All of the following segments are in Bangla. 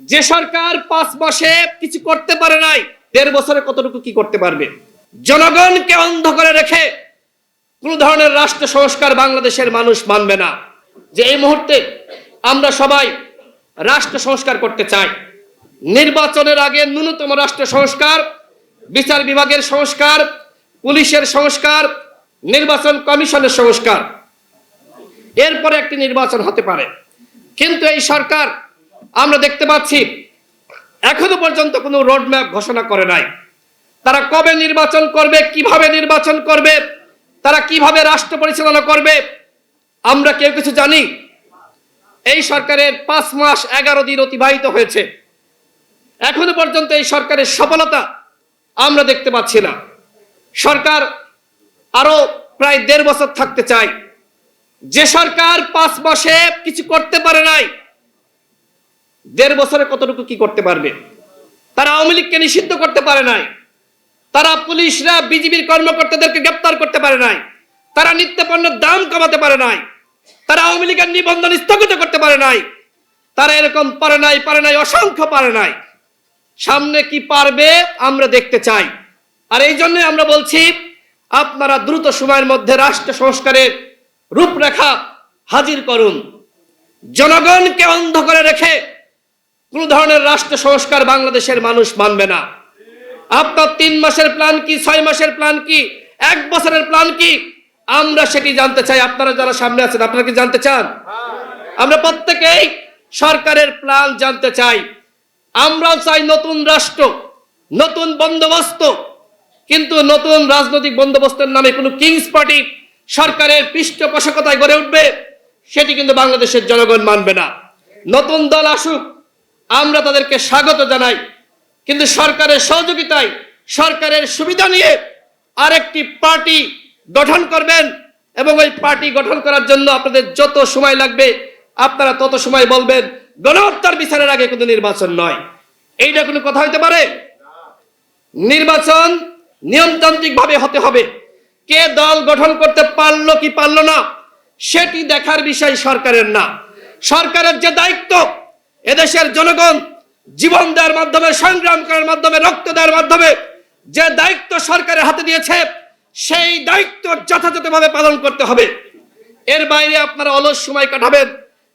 যে সরকার পাঁচ মাসে কিছু করতে পারে নাই, দেড় বছরে কতটুকু কি করতে পারবে? জনগণকে অন্ধ করে রেখে কোন ধরনের রাষ্ট্র সংস্কার বাংলাদেশের মানুষ মানবে না। যে এই মুহূর্তে আমরা সবাই রাষ্ট্র সংস্কার করতে চাই। নির্বাচনের আগে ন্যূনতম রাষ্ট্র সংস্কার, বিচার বিভাগের সংস্কার, পুলিশের সংস্কার, নির্বাচন কমিশনের সংস্কার। এরপরে একটি নির্বাচন হতে পারে। কিন্তু এই সরকার আমরা দেখতে পাচ্ছি, এখনও পর্যন্ত কোনো রোডম্যাপ ঘোষণা করে নাই। তারা কবে নির্বাচন করবে, কীভাবে নির্বাচন করবে, তারা কীভাবে রাষ্ট্র পরিচালনা করবে, আমরা কেউ কিছু জানি? এই সরকারের পাঁচ মাস এগারো দিন অতিবাহিত হয়েছে। এখনও পর্যন্ত এই সরকারের সফলতা আমরা দেখতে পাচ্ছি না। সরকার আরও প্রায় দেড় বছর থাকতে চায়। যে সরকার পাঁচ মাসে কিছু করতে পারে নাই দেড় বছরে কতটুকু কি করতে পারবে? তারা আওয়ামী লীগকে নিষিদ্ধ করতে পারে নাই। তারা পুলিশরা, বিজিবির কর্মকর্তাদেরকে গ্রেপ্তার করতে পারে নাই। তারা নিত্য পণ্যের দাম কমাতে পারে নাই। তারা আওয়ামী লীগের নিবন্ধন স্থগিত করতে পারে নাই। তারা এরকম পারে নাই পারে নাই, অসংখ্য পারে নাই। সামনে কি পারবে, আমরা দেখতে চাই। আর এই জন্য আমরা বলছি, আপনারা দ্রুত সময়ের মধ্যে রাষ্ট্র সংস্কারের রূপরেখা হাজির করুন। জনগণকে অন্ধ করে রেখে রাষ্ট্র সংস্কার বাংলাদেশের মানুষ মানবে না। আপনার তিন মাসের প্ল্যান কি, ছয় মাসের প্ল্যান কি, এক বছরের প্ল্যান কি? আমরা সেটি জানতে চাই। আপনারা যারা সামনে আছেন, আপনারা কি জানতে চান? আমরা প্রত্যেকেই সরকারের প্ল্যান জানতে চাই। আমরাও চাই নতুন রাষ্ট্র, নতুন বন্দোবস্ত। কিন্তু নতুন রাজনৈতিক বন্দোবস্তের নামে কোনো কিংস পার্টি সরকারের পৃষ্ঠপোষকতায় গড়ে উঠবে, সেটি কিন্তু বাংলাদেশের জনগণ মানবে না। নতুন দল আসুক আমরা তাদেরকে স্বাগত জানাই। কিন্তু সরকারের সহযোগিতায় সরকারের সুবিধা নিয়ে আরেকটি পার্টি গঠন করবেন এবং ওই পার্টি গঠন করার জন্য আপনাদের যত সময় লাগবে, আপনারা তত সময় বলবেন, গণহত্যার বিচারের আগে কোনো নির্বাচন নয়। এইটা কোনো কথা হইতে পারে? নির্বাচন নিয়মতান্ত্রিক ভাবে হতে হবে। কে দল গঠন করতে পারল কি পারল না, সেটি দেখার বিষয় সরকারের না। সরকারের যে দায়িত্ব এদেশের জনগণ জীবন দেওয়ার মাধ্যমে, সংগ্রাম করার মাধ্যমে, রক্ত দেওয়ার মাধ্যমে যে দায়িত্ব সরকারের হাতে দিয়েছে, সেই দায়িত্ব যথাযথভাবে পালন করতে হবে। এর বাইরে আপনারা অলস সময় কাটাবেন,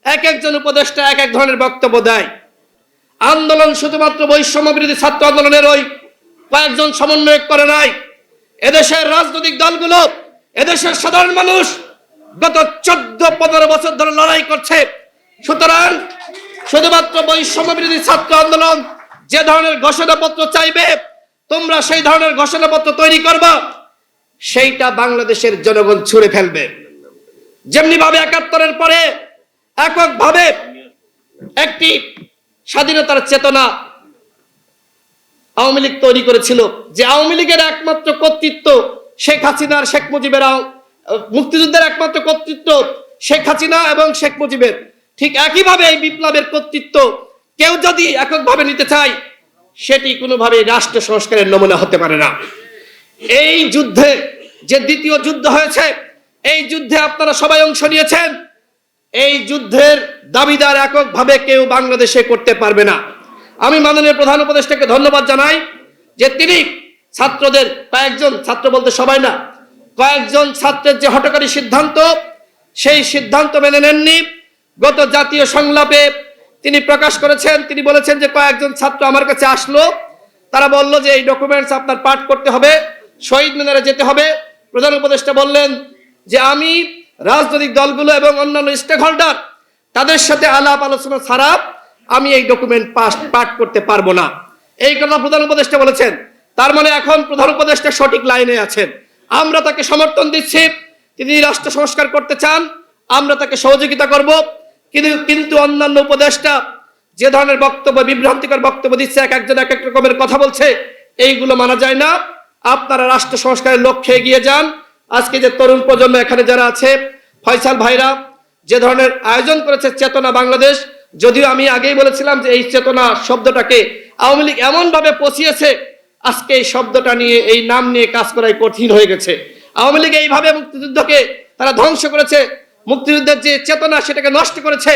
এক একজন উপদেষ্টা এক এক ধরনের বক্তব্য দেয়। আন্দোলন শুধুমাত্র বৈষম্য বিরোধী ছাত্র আন্দোলনের ওই কয়েকজন সমন্বয়ক করে নাই। এদেশের রাজনৈতিক দলগুলো, এদেশের সাধারণ মানুষ গত চোদ্দ পনেরো বছর ধরে লড়াই করছে। সুতরাং শুধুমাত্র বৈষম্য বিরোধী ছাত্র আন্দোলন যে ধরনের ঘোষণাপত্র চাইবে, তোমরা সেই ধরনের ঘোষণাপত্র তৈরি করবা, সেইটা বাংলাদেশের জনগণ ছুঁড়ে ফেলবে। যেমনি ভাবে একাত্তরের পরে এককভাবে একটি স্বাধীনতার চেতনা আওয়ামী লীগ তৈরি করেছিল, যে আওয়ামী লীগের একমাত্র কর্তৃত্ব শেখ হাসিনার শেখ মুজিবের মুক্তিযুদ্ধের একমাত্র কর্তৃত্ব শেখ হাসিনা এবং শেখ মুজিবের। ঠিক একইভাবে এই বিপ্লবের কর্তৃত্ব কেউ যদি এককভাবে নিতে চায়, সেটি কোনোভাবে রাষ্ট্র সংস্কারের নমুনা হতে পারে না। এই যুদ্ধে যে দ্বিতীয় যুদ্ধ হয়েছে, এই যুদ্ধে আপনারা সবাই অংশ নিয়েছেন। এই যুদ্ধের দাবিদার এককভাবে কেউ বাংলাদেশে করতে পারবে না। আমি মাননীয় প্রধান উপদেষ্টাকে ধন্যবাদ জানাই যে তিনি ছাত্রদের, কয়েকজন ছাত্র বলতে সবাই না, কয়েকজন ছাত্রের যে হটকারী সিদ্ধান্ত, সেই সিদ্ধান্ত মেনে নেননি। গত জাতীয় সংলাপে তিনি প্রকাশ করেছেন, তিনি বলেছেন যে কয়েকজন ছাত্র আমার কাছে আসলো, তারা বলল যে এই ডকুমেন্টস আপনার পাঠ করতে হবে, শহীদ মিনারে যেতে হবে। প্রধান উপদেষ্টা বললেন যে আমি রাজনৈতিক দলগুলো এবং অন্যান্য স্টেক হোল্ডার তাদের সাথে আলাপ আলোচনা ছাড়া আমি এই ডকুমেন্ট পাস পাঠ করতে পারব না। এই কথা প্রধান উপদেষ্টা বলেছেন। তার মানে এখন প্রধান উপদেষ্টা সঠিক লাইনে আছেন। আমরা তাকে সমর্থন দিচ্ছি, তিনি রাষ্ট্র সংস্কার করতে চান, আমরা তাকে সহযোগিতা করব। কিন্তু কিন্তু অন্যান্য উপদেষ্টা যে ধরনের বক্তব্য, বিভ্রান্তিকর বক্তব্য দিচ্ছে, এক একজন এক এক রকমের কথা বলছে, এইগুলো মানা যায় না। আপনারা রাষ্ট্র সংস্কারের লক্ষ্যে এগিয়ে যান। আজকে যে তরুণ প্রজন্ম এখানে যারা আছে, ফয়সাল ভাইরা, যে ধরনের আয়োজন করেছে চেতনা বাংলাদেশ, যদিও আমি আগেই বলেছিলাম যে এই চেতনা শব্দটাকে আওয়ামী লীগ এমন ভাবে পচিয়েছে, আজকে এই শব্দটা নিয়ে, এই নাম নিয়ে কাজ করাই কঠিন হয়ে গেছে। আওয়ামী লীগ এইভাবে মুক্তিযুদ্ধকে তারা ধ্বংস করেছে মুক্তিযুদ্ধের যে চেতনা সেটাকে নষ্ট করেছে,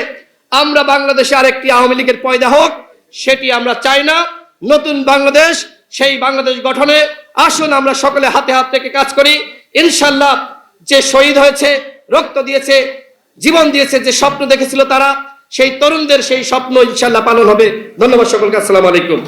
আমরা বাংলাদেশে আরেকটি আওয়ামী লীগের পয়দা হোক, সেটি আমরা চাই না। নতুন বাংলাদেশ, সেই বাংলাদেশ গঠনে আসুন, আমরা সকলে হাতে হাত থেকে কাজ করি। ইনশাল্লাহ যে শহীদ হয়েছে, রক্ত দিয়েছে, জীবন দিয়েছে, যে স্বপ্ন দেখেছিল তারা, সেই তরুণদের সেই স্বপ্ন ইনশাল্লাহ পালন হবে। ধন্যবাদ সকলকে, আসসালামু আলাইকুম।